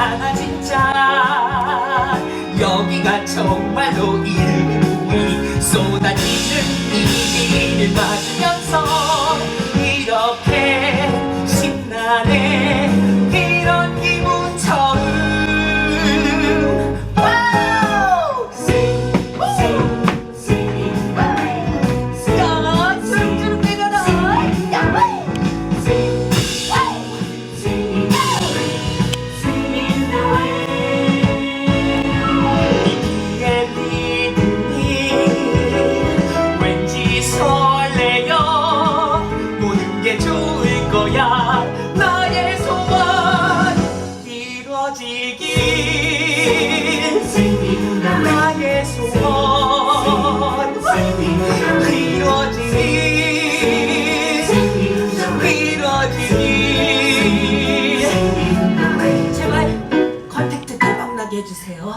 사랑아 진짜. 여기가 정말로 이름이 쏟아지는 이 비를 맞으면서 나의 소원 제발 컨택트 대박나게 해주세요